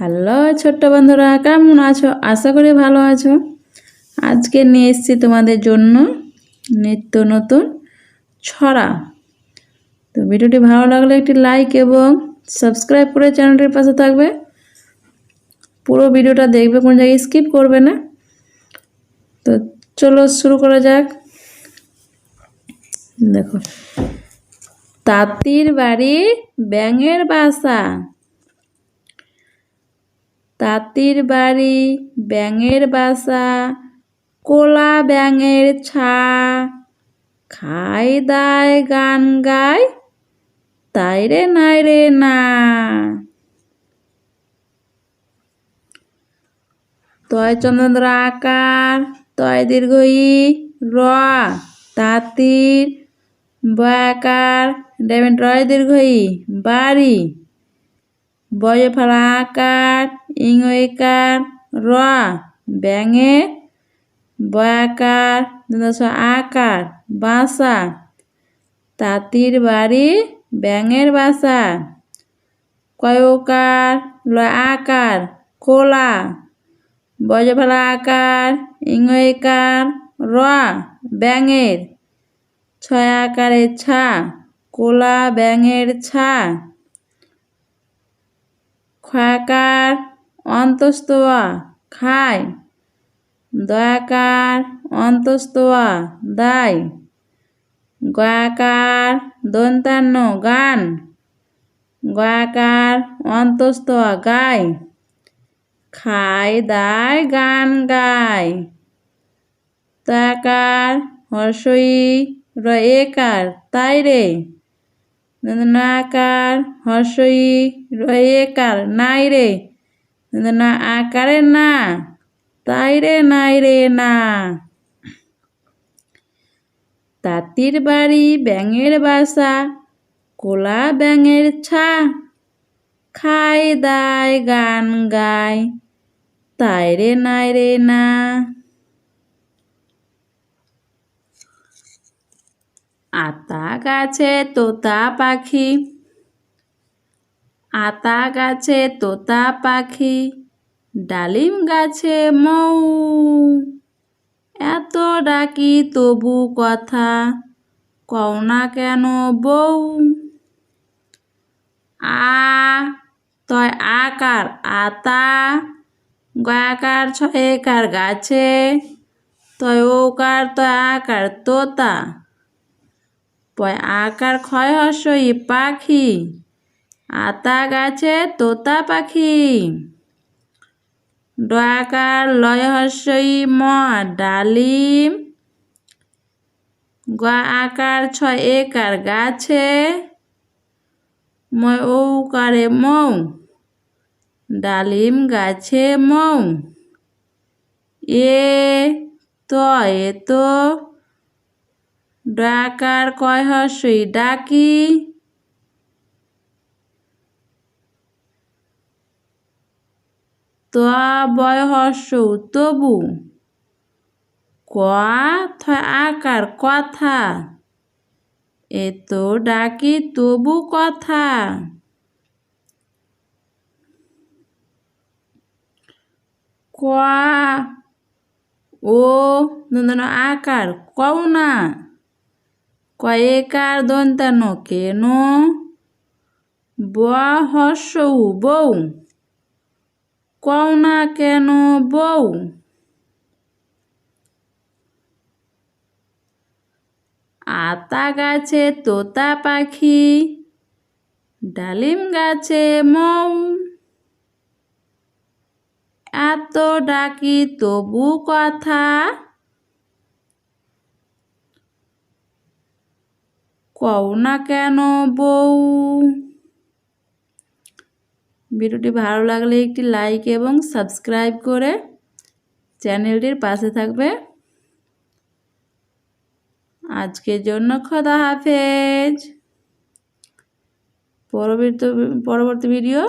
Hello ছোট্ট বন্ধুরা, কেমন আছো? আশা করি ভালো আছো। আজকে নিয়ে এসেছি তোমাদের জন্য নিত্য নতুন ছড়া। তো ভিডিওটি ভালো লাগলে একটি লাইক এবং সাবস্ক্রাইব করে চ্যানেলটির পাশে থাকবে। পুরো ভিডিওটা দেখবে, কোনো জায়গায় স্কিপ করবে না। তো চলো শুরু করা যাক। দেখো, তাঁতির বাড়ি ব্যাঙের বাসা। তাঁতির বাড়ি, ব্যাঙের বাসা, কোলা ব্যাঙের ছা খাই দায় গান গায়, তাই রে নাই রে না। তয় চন্দ্র আকার, তয় দীর্ঘ ই র, তাঁতির বয়াকার ডেমেন রয় দীর্ঘ ই বাড়ি। বয়ে ফলা আকার ইংকার র ব্যাঙে, বয়াকার আকার বাসা তাঁতির বাড়ি, ব্যাঙের বাসা, কয়কার ল আকার খোলা বয়ে ফেলা আকার ইংকার র ব্যাঙের ছয় আকারের ছা কোলা ব্যাঙের ছা। খয়াকার অন্তস্তোয়া, খায়। দয়াকার অন্তস্তোয়া, দায়। গয়াকার দন্তান্ন, গান। গয়াকার অন্তস্তোয়া, গায়। খায়, দায়, গান, গায়। তাকার হর্ষই র একার তাই রে। নাকার হর্ষই রয়েকার, নাই রে না আকারে না, তাই রে, নাই রে, না। তাঁতির বাড়ি ব্যাঙের বাসা, কোলা ব্যাঙের ছা খাই দায় গান গায়, তাই রে, নাই রে, না। আতা গাছে তোতা পাখি। আতা গাছে তোতা পাখি, ডালিম গাছে মৌ। এত ডাকি তবু কথা, কও না কেন বউ আ, তয় আকার আতা গয়াকার ছয়কার গাছে, তয় ওকার তয় আকার তোতা। আকার ক্ষয় হর্ষই পাখি। আতা গাছে তোতা পাখি। ডয়াকার লয় হর্ষই ম, ডালিম। গ আকার ছয় একার গাছে। ময় ঔকারে মৌ, ডালিম গাছে মৌ। এ তো এ তো ডাকার কয় হর্ষই ডাকি? তো বয় হর্ষ তবু ক আকার কথা। এত ডাকি তবু কথা। ক ও নন্দন আকার কও না। কয়েকার দন্তান কেন ব হর্ষ বউ কও না কেন বউ। আতা গাছে তোতা পাখি ডালিম গাছে মৌ। এত ডাকি তবু কথা কও না কেন বউ? ভিডিওটি ভালো লাগলে একটি লাইক এবং সাবস্ক্রাইব করে চ্যানেলটির পাশে থাকবে। আজকের জন্য খোদা হাফেজ। পরবর্তী পরবর্তী ভিডিও